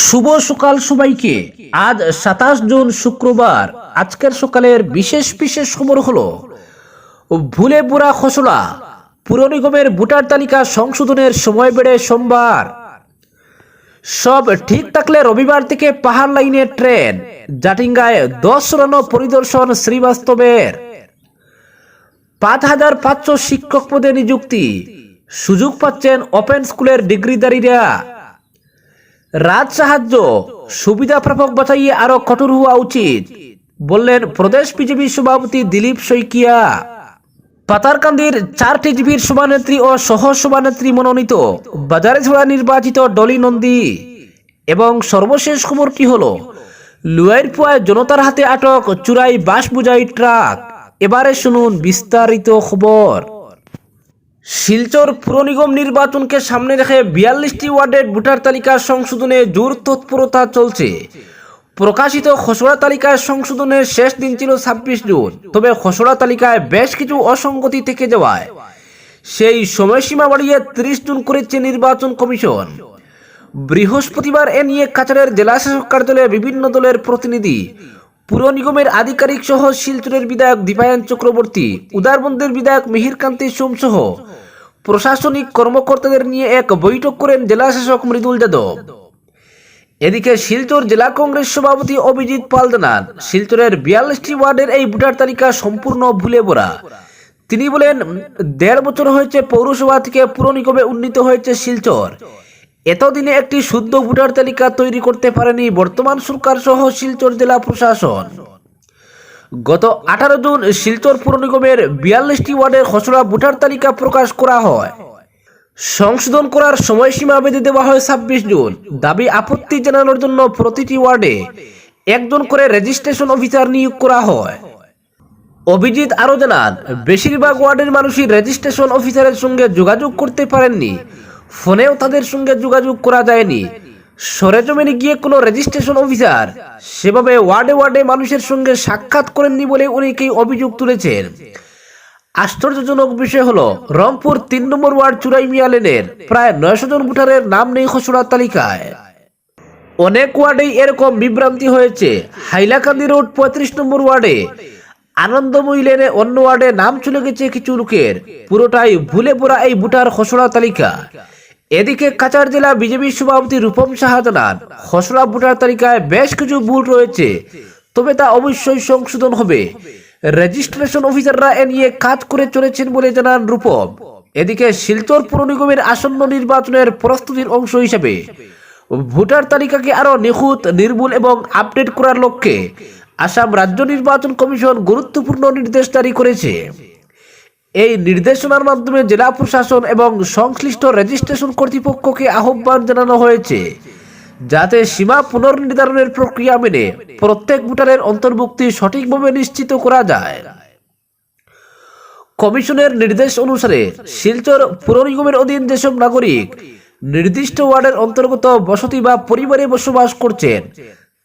শুভ সকাল সবাইকে। আজ সাতাশ জুন শুক্রবার। আজকের সকালের বিশেষ বিশেষ খবর হলো, ভুলে বুড়া খসড়া, পুর নিগমের ভোটার তালিকা সংশোধনের সময় বেড়ে সোমবার। সব ঠিক থাকলে রবিবার থেকে পাহাড় লাইনের ট্রেন, জাটিঙ্গায় দশ রানো পরিদর্শন শ্রীবাস্তবের। পাঁচ হাজার পাঁচশো শিক্ষক পদে নিযুক্তি, সুযোগ পাচ্ছেন ওপেন স্কুলের ডিগ্রিধারীরা। রাজ সাহায্য, সুবিধা প্রাপক বাছাইয়ে আরও কঠোর হওয়া উচিত। বললেন, প্রদেশ বিজেপি সভাপতি দিলীপ শইকিয়া। পাতারকান্দির চারটি জিবির সভানেত্রী ও সহ সভানেত্রী মনোনীত বাজারে ঝোড়া নির্বাচিত ডলি নন্দী। এবং সর্বশেষ খবর খবরটি হল লুয়াইর পুয়ায় জনতার হাতে আটক চুরাই বাস বুঝাই ট্রাক। এবারে শুনুন বিস্তারিত খবর। শিলচর পুর নিগম নির্বাচনকে সামনে রেখে বিয়াল্লিশটি ওয়ার্ডের ভোটার তালিকা সংশোধনে জোর তৎপরতা চলছে। প্রকাশিত খসড়া তালিকায় সংশোধনের শেষ দিন ছিল ছাব্বিশ জুন, তবে খসড়া তালিকায় বেশ কিছু অসঙ্গতি থেকে যাওয়ায় সেই সময়সীমা বাড়িয়ে ত্রিশ জুন করেছে নির্বাচন কমিশন। বৃহস্পতিবার এ নিয়ে কাছাড়ের জেলা শাসক কার্যালয়ে বিভিন্ন দলের প্রতিনিধি পুর নিগমের আধিকারিক সহ শিলচরের বিধায়ক দীপায়ন চক্রবর্তী, উদারবন্দের বিধায়ক মিহিরকান্তি সোম সহ প্রশাসনিক কর্মকর্তাদের নিয়ে এক বৈঠক করেন জেলাশাসক মৃদুল যাদব। এদিকে শিলচর জেলা কংগ্রেস সভাপতি অভিজিৎ পাল জানান, শিলচরের বিয়াল্লিশটি ওয়ার্ডের এই ভোটার তালিকা সম্পূর্ণ ভুলে ভরা। তিনি বলেন, দেড় বছর হয়েছে পৌরসভা থেকে পুর নিগমে উন্নীত হয়েছে শিলচর। এতদিনে একটি শুদ্ধ ভোটার তালিকা তৈরি করতে পারেনি বর্তমান সরকার সহ শিলচর জেলা প্রশাসন। গত আঠারো জুন শিলচর পুর নিগমের বিয়াল্লিশটি ওয়ার্ডের খসড়া ভোটার তালিকা প্রকাশ করা হয়। সংশোধন করার সময়সীমা বেঁধে দেওয়া হয় ছাব্বিশ জুন। দাবি আপত্তি জানানোর জন্য প্রতিটি ওয়ার্ডে একজন করে রেজিস্ট্রেশন অফিসার নিয়োগ করা হয়। অভিজিৎ আরও জানান, বেশিরভাগ ওয়ার্ডের মানুষই রেজিস্ট্রেশন অফিসারের সঙ্গে যোগাযোগ করতে পারেননি। ফোনেও তাদের সঙ্গে যোগাযোগ করা যায়নি। সরেজমিনে গিয়ে কোনো রেজিস্ট্রেশন অফিসার সেভাবে ওয়ার্ডে ওয়ার্ডে মানুষের সঙ্গে সাক্ষাৎ করেননি বলে অনেকেই অভিযোগ তুলেছেন। আশ্চর্যজনক বিষয় হলো, রংপুর তিন নম্বর ওয়ার্ড চুরাই লেনের প্রায় নয়শো জন ভোটারের নাম নেই খসড়া তালিকায়। অনেক ওয়ার্ডেই এরকম বিভ্রান্তি হয়েছে। হাইলাকান্দি রোড পঁয়ত্রিশ নম্বর ওয়ার্ডে আনন্দময়ী লেনে অন্য ওয়ার্ডে নাম চলে গেছে কিছু লোকের। পুরোটাই ভুলে পড়া এই ভোটার খসড়া তালিকা। এদিকে কাছাড় জেলা বিজেপি সভাপতি রূপম সাহা জানান, খসড়া ভোটার তালিকায় বেশ কিছু ভুল রয়েছে, তবে তা অবশ্যই সংশোধন হবে। রেজিস্ট্রেশন অফিসাররা এ নিয়ে কাজ করে চলেছেন বলে জানান রূপম। এদিকে শিলচর পুর নিগমের আসন্ন নির্বাচনের প্রস্তুতির অংশ হিসেবে ভোটার তালিকাকে আরও নিখুঁত, নির্মূল এবং আপডেট করার লক্ষ্যে আসাম রাজ্য নির্বাচন কমিশন গুরুত্বপূর্ণ নির্দেশ জারি করেছে। এই নির্দেশনার মাধ্যমে জেলা প্রশাসন এবং সংশ্লিষ্ট রেজিস্ট্রেশন কর্তৃপক্ষকে আহ্বান জানানো হয়েছে, যাতে সীমা পুনর্নির্ধারণের প্রক্রিয়া মেনে প্রত্যেক ভোটারের অন্তর্ভুক্তি সঠিকভাবে নিশ্চিত করা যায়। কমিশনের নির্দেশ অনুসারে শিলচর পুর নিগমের অধীন যেসব নাগরিক নির্দিষ্ট ওয়ার্ডের অন্তর্গত বসতি বা পরিবারে বসবাস করছেন,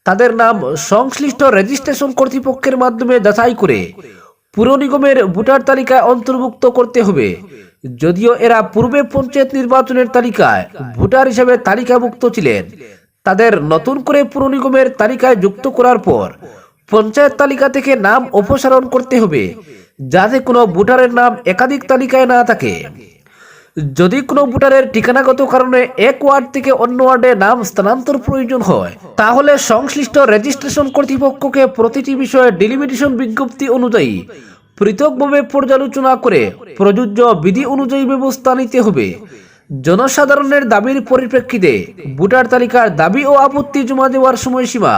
তাদের নাম সংশ্লিষ্ট রেজিস্ট্রেশন কর্তৃপক্ষের মাধ্যমে যাচাই করে পুর নিগমের ভোটার তালিকায় অন্তর্ভুক্ত করতে হবে। যদিও এরা পূর্বে পঞ্চায়েত নির্বাচনের তালিকায় ভোটার হিসেবে তালিকাভুক্ত ছিলেন। তাদের নতুন করে পুর নিগমের তালিকায় যুক্ত করার পর পঞ্চায়েত তালিকা থেকে নাম অপসারণ করতে হবে, যাতে কোনো ভোটারের নাম একাধিক তালিকায় না থাকে। যদি কোনো ভোটারের ঠিকানাগত কারণে এক ওয়ার্ড থেকে অন্য ওয়ার্ডে নাম স্থানান্তর প্রয়োজন হয়, তাহলে সংশ্লিষ্ট রেজিস্ট্রেশন কর্তৃপক্ষকে প্রতিটি বিষয়ে ডিলিমিটেশন বিজ্ঞপ্তি অনুযায়ী পৃথকভাবে পর্যালোচনা করে প্রযোজ্য বিধি অনুযায়ী ব্যবস্থা নিতে হবে। জনসাধারণের দাবির পরিপ্রেক্ষিতে ভোটার তালিকার দাবি ও আপত্তি জমা দেওয়ার সময়সীমা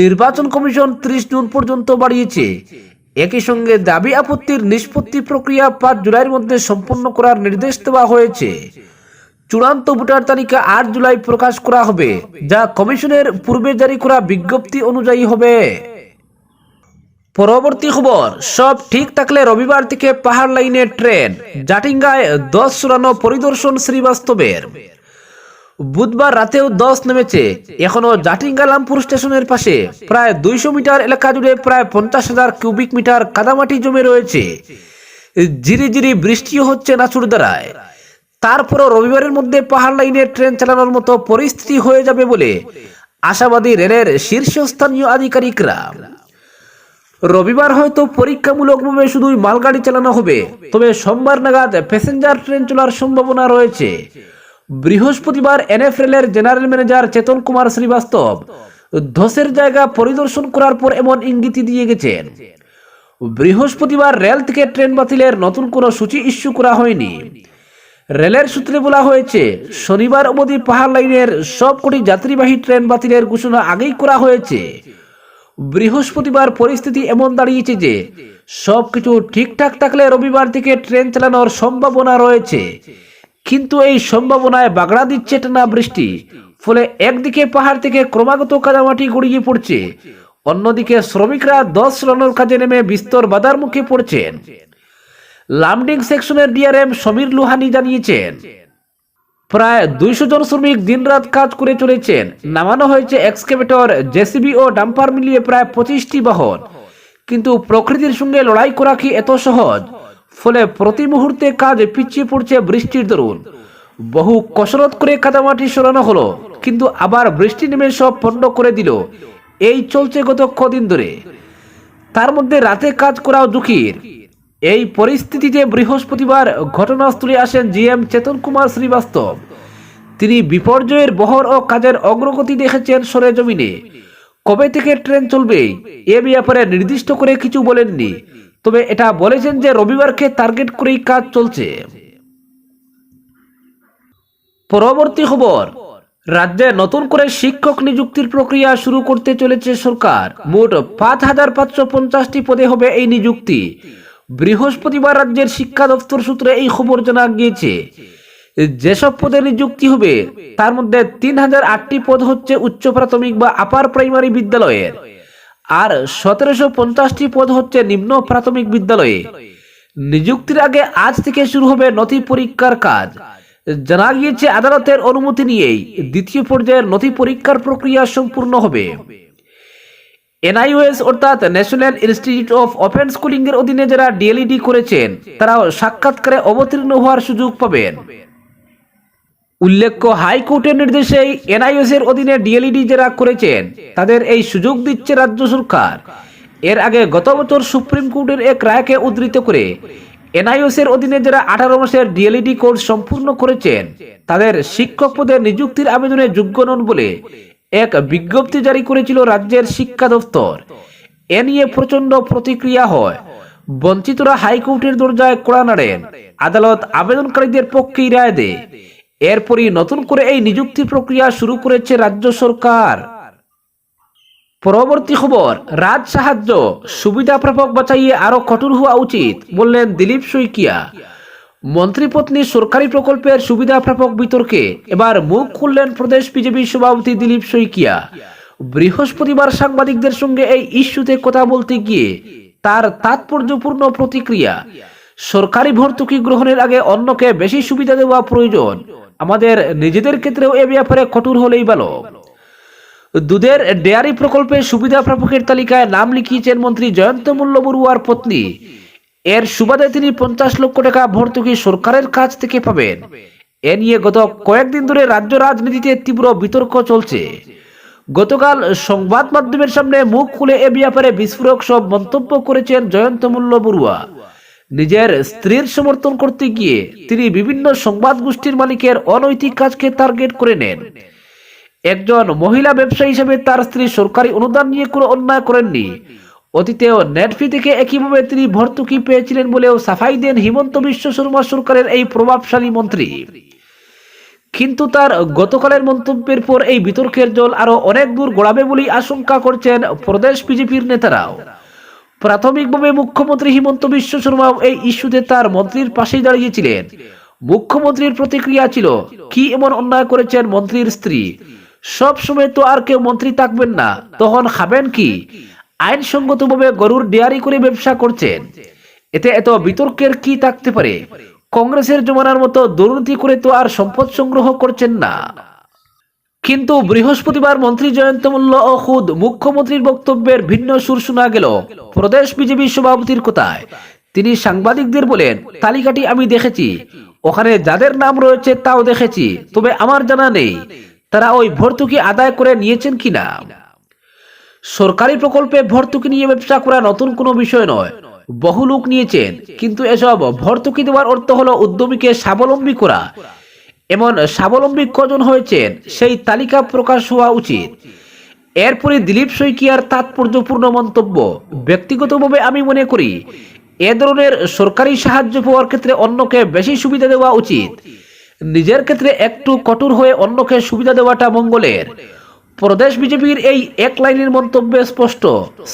নির্বাচন কমিশন ত্রিশ জুন পর্যন্ত বাড়িয়েছে। একই সঙ্গে দাবি আপত্তির নিষ্পত্তি প্রক্রিয়া পাঁচ জুলাইয়ের মধ্যে সম্পন্ন করার নির্দেশ দেওয়া হয়েছে। চূড়ান্ত ভোটার তালিকা আট জুলাই প্রকাশ করা হবে, যা কমিশনের পূর্বে জারি করা বিজ্ঞপ্তি অনুযায়ী হবে। পরবর্তী খবর, সব ঠিক থাকলে রবিবার থেকে পাহাড় লাইনে ট্রেন, জাটিঙ্গায় দশ চুরানো পরিদর্শন শ্রীবাস্তবের। বুধবার রাতেও দশ নেমেছে। এখনও জাটিঙ্গালামপুর স্টেশনের পাশে। প্রায় দুইশো মিটার এলাকা জুড়ে প্রায় পঞ্চাশ হাজার কিউবিক মিটার কাদামাটি জমে রয়েছে। ঝিরি ঝিরি বৃষ্টিও হচ্ছে নাচুর দ্বারায়। তারপরও রবিবারের মধ্যে পাহাড় লাইনে ট্রেন চালানোর মতো পরিস্থিতি হয়ে যাবে বলে আশাবাদী রেলের শীর্ষস্থানীয় আধিকারিকরা। রবিবার হয়তো পরীক্ষামূলকভাবে শুধুই মালগাড়ি চালানো হবে তবে সোমবার নাগাদ প্যাসেঞ্জার ট্রেন চলার সম্ভাবনা রয়েছে। বৃহস্পতিবার এনএফএল এর জেনারেল ম্যানেজার চেতন কুমার শ্রীবাস্তব ধসের জায়গা পরিদর্শন করার পর এমন ইঙ্গিত দিয়ে গেছেন। বৃহস্পতিবার রেল থেকে ট্রেন বাতিলের নতুন কোনো সূচি ইস্যু করা হয়নি। রেলের সূত্রে বলা হয়েছে, শনিবার অবধি পাহাড় লাইনের সবকটি যাত্রীবাহী ট্রেন বাতিলের ঘোষণা আগেই করা হয়েছে। বৃহস্পতিবার পরিস্থিতি এমন দাঁড়িয়েছে যে, সবকিছু ঠিকঠাক থাকলে রবিবার থেকে ট্রেন চালানোর সম্ভাবনা রয়েছে। কিন্তু এই সম্ভাবনায় বাগড়া দিচ্ছে টানা বৃষ্টি। ফলে একদিকে পাহাড় থেকে ক্রমাগত কাদামাটি গড়িয়ে পড়ছে। অন্যদিকে শ্রমিকরা দশ রানোর কাজে নেমে বিস্তর বাধার মুখে পড়ছেন। লামডিং সেকশনের ডিআরএম সমীর লোহানি জানিয়েছেন, প্রায় দুইশো জন শ্রমিক দিনরাত কাজ করে চলেছেন। নামানো হয়েছে এক্সকেভেটর, জেসিবি ও ডাম্পার মিলিয়ে প্রায় পঁচিশটি বাহন। কিন্তু প্রকৃতির সঙ্গে লড়াই করা কি এত সহজ? ফলে প্রতি মুহূর্তে কাজ পিছিয়ে পড়ছে বৃষ্টির দরুন। বহু কসরত করে কাদামাটি সরানো হলো, কিন্তু আবার বৃষ্টি নেমে সব পণ্ড করে দিল। এই চলছে গত কদিন ধরে। তার মধ্যে রাতে কাজ করাও দুঃখীর। এই পরিস্থিতিতে বৃহস্পতিবার ঘটনাস্থলে আসেন জিএম চেতন কুমার শ্রীবাস্তব। তিনি বিপর্যয়ের বহর ও কাজের অগ্রগতি দেখেছেন সরেজমিনে। কবে থেকে ট্রেন চলবে, এ ব্যাপারে নির্দিষ্ট করে কিছু বলেননি। তবে এটা বলেছেন যে রবিবারকে টার্গেট করেই কাজ চলছে। পরবর্তী খবর, রাজ্যে নতুন করে শিক্ষক নিযুক্তির প্রক্রিয়া শুরু করতে চলেছে সরকার। মোট পাঁচ হাজার পাঁচশো পঞ্চাশটি পদে হবে এই নিযুক্তি। বৃহস্পতিবার রাজ্যের শিক্ষা দপ্তর সূত্রে এই খবর জানা গিয়েছে। যেসব পদে নিযুক্তি হবে, তার মধ্যে তিন হাজার আটটি পদ হচ্ছে উচ্চ প্রাথমিক বা আপার প্রাইমারি বিদ্যালয়ের। আর সতেরোশো পঞ্চাশটি পদ হচ্ছে নিম্ন প্রাথমিক বিদ্যালয়ে। নিযুক্তির আগে আজ থেকে শুরু হবে নথি পরীক্ষার কাজ। জানা গিয়েছে, আদালতের অনুমতি নিয়েই দ্বিতীয় পর্যায়ের নথি পরীক্ষার প্রক্রিয়া সম্পূর্ণ হবে। এনআইওএস অর্থাৎ national institute of open schooling এর অধীনে যারা ডিএলইডি করেছেন, তারাও সাক্ষাৎকারে অবতীর্ণ হওয়ার সুযোগ পাবেন। উল্লেখ্য হাইকোর্টের নির্দেশেই এনআইওএস এর অধীনে ডিএলইডি যারা করেছেন। তাদের এই সুযোগ দিচ্ছে রাজ্য সরকার। এর আগে গত বছর সুপ্রিম কোর্টের এক রায়কে উদ্ধৃত করে এনআইওএস এর অধীনে যারা আঠারো মাসের ডিএলইডি কোর্স সম্পূর্ণ করেছেন, তাদের শিক্ষক পদে নিযুক্তির আবেদনে যোগ্য নন বলে এক বিজ্ঞপ্তি জারি করেছিল রাজ্যের শিক্ষা দপ্তর এ নিয়ে প্রচণ্ড প্রতিক্রিয়া হয়। বঞ্চিতরা হাইকোর্টের দরজায় কোড়া নাড়েন। আদালত আবেদনকারীদের পক্ষেই রায় দেয়। এরপরই নতুন করে এই নিযুক্তি প্রক্রিয়া শুরু করেছে রাজ্য সরকার। পরবর্তী খবর, রাজ সাহায্য, সুবিধা প্রাপক বাঁচাইয়ে আরও কঠোর হওয়া উচিত, বললেন দিলীপ শইকিয়া। মন্ত্রীপত্নী সরকারি প্রকল্পের সুবিধা প্রাপক বিতর্কে এবার মুখ খুললেন প্রদেশ বিজেপি সভাপতি দিলীপ শইকিয়া। বৃহস্পতিবার সাংবাদিকদের সঙ্গে এই ইস্যুতে কথা বলতে গিয়ে তার তাৎপর্যপূর্ণ প্রতিক্রিয়া, সরকারি ভর্তুকি গ্রহণের আগে অন্যকে বেশি সুবিধা দেওয়া প্রয়োজন। আমাদের নিজেদের ক্ষেত্রেও এ ব্যাপারে কঠোর হলেই ভালো। দুধের ডেয়ারি প্রকল্পে সুবিধা প্রাপকের তালিকায় নাম লিখিয়েছেন মন্ত্রী জয়ন্ত মল্ল বড়ুয়ার পত্নী। এর সুবাদে তিনি পঞ্চাশ লক্ষ টাকা ভর্তুকি সরকারের কাছ থেকে পাবেন। এ নিয়ে গত কয়েকদিন ধরে রাজ্য রাজনীতিতে তীব্র বিতর্ক চলছে। গতকাল সংবাদ মাধ্যমের সামনে মুখ খুলে এ ব্যাপারে বিস্ফোরক সব মন্তব্য করেছেন জয়ন্ত মল্ল বড়ুয়া নিজের স্ত্রীর সমর্থন করতে গিয়ে তিনি বিভিন্ন সংবাদ গোষ্ঠীর মালিকের অনৈতিক কাজকে টার্গেট করে নেন। একজন মহিলা ব্যবসায়ী হিসেবে তার স্ত্রী সরকারি অনুদান নিয়ে কোনো অন্যায় করেননি। অতীতেও নেটফি থেকে একইভাবে তিনি ভর্তুকি পেয়েছিলেন বলেও সাফাই দেন হিমন্ত বিশ্ব শর্মা সরকারের এই প্রভাবশালী মন্ত্রী। কিন্তু তার গতকালের মন্তব্যের পর এই বিতর্কের জল আরও অনেক দূর গড়াবে বলেই আশঙ্কা করছেন প্রদেশ বিজেপির নেতারাও। প্রাথমিকভাবে মুখ্যমন্ত্রী হিমন্ত বিশ্ব শর্মা এই ইস্যুতে তার মন্ত্রীর পাশেই দাঁড়িয়েছিলেন। মুখ্যমন্ত্রীর প্রতিক্রিয়া ছিল, কি এমন অন্যায় করেছেন মন্ত্রীর স্ত্রী? সব সময় তো আর কেউ মন্ত্রী থাকবেন না, তখন খাবেন কি? আইনসঙ্গতভাবে গরুর ডেয়ারি করে ব্যবসা করছেন। এতে এত বিতর্কের কি থাকতে পারে? কংগ্রেসের জমানার মতো দুর্নীতি করে তো আর সম্পদ সংগ্রহ করছেন না। কিন্তু বৃহস্পতিবার মন্ত্রী জয়ন্ত মল্ল ও খুদ মুখ্যমন্ত্রীর বক্তব্যের ভিন্ন সুর শোনা গেল। প্রদেশ বিজেপি সভাপতির কথায়? তিনি সাংবাদিকদের বলেন, তালিকাটি আমি দেখেছি। ওখানে যাদের নাম রয়েছে তাও দেখেছি। তবে আমার জানা নেই, তারা ওই ভর্তুকি আদায় করে নিয়েছেন কিনা? সরকারি প্রকল্পে ভর্তুকি নিয়ে ব্যবসা করা নতুন কোনো বিষয় নয়। বহু লোক নিয়েছেন, কিন্তু এসব ভর্তুকি দেওয়ার অর্থ হলো উদ্যমীকে স্বাবলম্বী করা। এমন স্বাবলম্বী কজন হয়েছেন, সেই তালিকা প্রকাশ হওয়া উচিত। এরপরে দিলীপ শইকিয়ার তাৎপর্যপূর্ণ মন্তব্য ব্যক্তিগতভাবে আমি মনে করি, এ ধরনের সরকারি সাহায্য পাওয়ার ক্ষেত্রে অন্যকে বেশি সুবিধা দেওয়া উচিত। নিজের ক্ষেত্রে একটু কঠোর হয়ে অন্যকে সুবিধা দেওয়াটা মঙ্গলের। প্রদেশ বিজেপির এই এক লাইনের মন্তব্যে স্পষ্ট,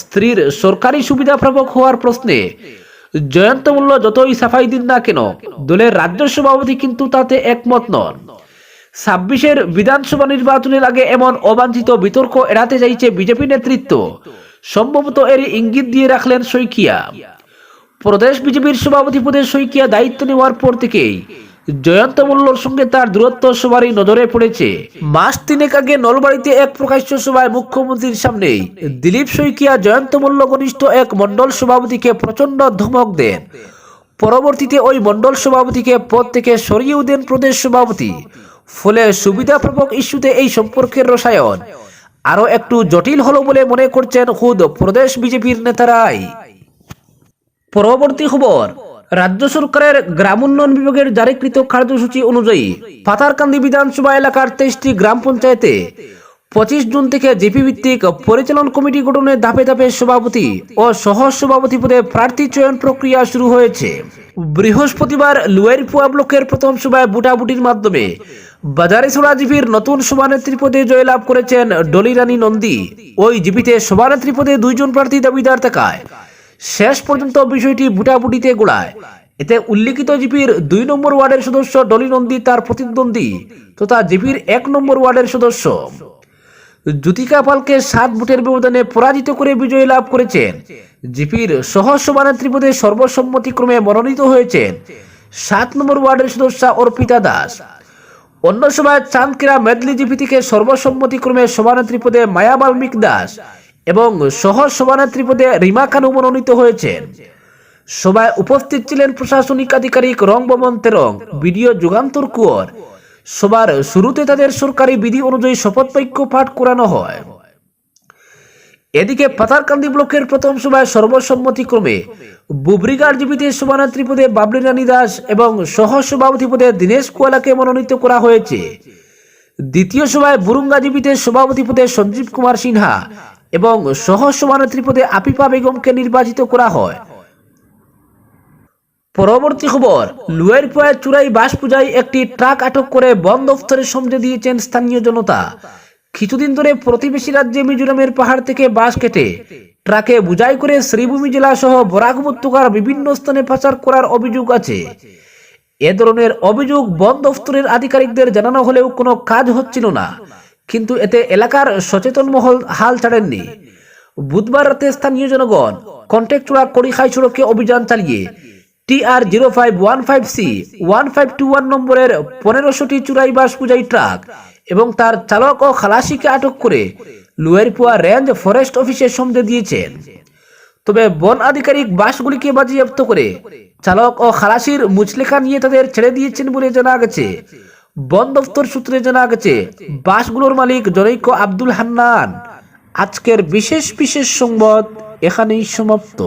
স্ত্রীর সরকারি সুবিধা প্রাপক হওয়ার প্রশ্নে জয়ন্ত মূল্য যতই সাফাই দিন না কেন, দলের রাজ্য সভাপতি কিন্তু তাতে একমত নন। ছাব্বিশের বিধানসভা নির্বাচনের আগে এমন অবাঞ্ছিত বিতর্ক এড়াতে চাইছে বিজেপি নেতৃত্ব। সম্ভবত এর ইঙ্গিত দিয়ে রাখলেন শৈকিয়া প্রদেশ বিজেপির সভাপতি পদে শৈকিয়া দায়িত্ব নেওয়ার পর থেকেই জয়ন্ত মল্লর সঙ্গে তার দূরত্ব সবারই নজরে পড়েছে। মাস তিনেক আগে নলবাড়িতে এক প্রকাশ্য সভায় মুখ্যমন্ত্রীর সামনেই দিলীপ শইকিয়া, জয়ন্ত মল্ল ঘনিষ্ঠ এক মণ্ডল সভাপতিকে প্রচণ্ড ধমক দেন। পরবর্তীতে ওই মণ্ডল সভাপতিকে পদ থেকে সরিয়েও দেন প্রদেশ সভাপতি। ফলে সুবিধাপ্রাপক ইস্যুতে এই সম্পর্কের রসায়ন। আরও একটু জটিল হলো বলে মনে করছেন খুদ প্রদেশ বিজেপির নেতারাই। পরবর্তী খবর। রাজ্য সরকারের গ্রাম উন্নয়ন বিভাগের জারিকৃত কার্যসূচি অনুযায়ী পাতারকান্দি বিধানসভা এলাকার তেইশটি গ্রাম পঞ্চায়েতে পঁচিশ জুন থেকে জিপি ভিত্তিক পরিচালন কমিটি গঠনের ধাপে ধাপে সভাপতি ও সহ সভাপতি পদে প্রার্থী চয়ন প্রক্রিয়া শুরু হয়েছে। বৃহস্পতিবার লুয়েরপুয়া ব্লকের প্রথম সভায় বুটাবুটির মাধ্যমে বাজারেছড়া জিপির নতুন সভানেত্রী পদে জয়লাভ করেছেন ডলিরানী নন্দী। ওই জিপিতে সভানেত্রী পদে দুইজন প্রার্থী দাবিদার থাকায় শেষ পর্যন্ত বিষয়টি বুটাবুটিতে গোড়ায়। এতে উল্লিখিত জিপির দুই নম্বর ওয়ার্ডের সদস্য ডলি নন্দী তার প্রতিদ্বন্দ্বী তথা জিপির এক নম্বর ওয়ার্ডের সদস্য। জ্যোতিকা পালকে সাত ভোটের ব্যবধানে পরাজিত করে বিজয় লাভ করেছেন। জিপির সহ সভানেত্রী পদে সর্বসম্মতিক্রমে মনোনীত হয়েছেন সাত নম্বর ওয়ার্ডের সদস্য অর্পিতা দাস। অন্য সভায় চাঁদকেরা মেদলি জিপি থেকে সর্বসম্মতিক্রমে সভানেত্রী পদে মায়া বাল্মিক দাস। এবং সহ সভানেত্রী পদে রিমা খানু মনোনীত হয়েছেন। সভায় উপস্থিত ছিলেন প্রশাসনিক আধিকারিক রংবমন তেরং, বিডিও যুগান্তর কুয়ার। সবার শুরুতে তাদের সরকারি বিধি অনুযায়ী শপথ বাক্য পাঠ করানো হয়। এদিকে পাতারকান্দি ব্লকের প্রথম সভায় সর্বসম্মতিক্রমে বুবরিগার জীবিতে সভানেত্রী পদে বাবলি রানী দাস এবং সহ সভাপতি পদে দীনেশ কোয়ালাকে মনোনীত করা হয়েছে। দ্বিতীয় সভায় বুরুঙ্গা জীবিতে সভাপতি পদে সঞ্জীব কুমার সিনহা এবং সহ সভানেত্রী পদে আপিপা বেগমকে নির্বাচিত করা হয়। পরবর্তী খবর লুয়েরপুয়ায় চুরাই বাস পূজায় একটি ট্রাক আটক করে বন দফতরে সমঝে দিয়েছেন স্থানীয় জনতা। কিছুদিন ধরে প্রতিবেশী রাজ্যে মিজোরামের পাহাড় থেকে বাস কেটে ট্রাকে বুঝাই করে শ্রীভূমি জেলা সহ বরাক উপত্যকার বিভিন্ন স্থানে পাচার করার অভিযোগ আছে। এ ধরনের অভিযোগ বন দফতরের আধিকারিকদের জানানো হলেও কোনো কাজ হচ্ছিল না। কিন্তু এতে এলাকার সচেতন মহল হাল ছাড়েননি। বুধবার রাতে স্থানীয় জনগণ কন্টেক্টুরা কড়িখাই সড়কে অভিযান চালিয়ে TR zero five one five C, one five two one নম্বরের পনেরোশোটি চুরাই বাস পূজাই ট্রাক এবং তার চালক ও খালাসিকে আটক করে লুয়েরপুয়া রেঞ্জ ফরেস্ট অফিসে সমঝে দিয়েছেন। তবে বন আধিকারিক বাসগুলিকে বাজেয়াপ্ত করে চালক ও খালাসির মুচলেখা নিয়ে তাদের ছেড়ে দিয়েছেন বলে জানা গেছে। বন দপ্তর সূত্রে জানা গেছে, বাসগুলোর মালিক জনৈক আব্দুল হান্নান। আজকের বিশেষ বিশেষ সংবাদ এখানেই সমাপ্ত।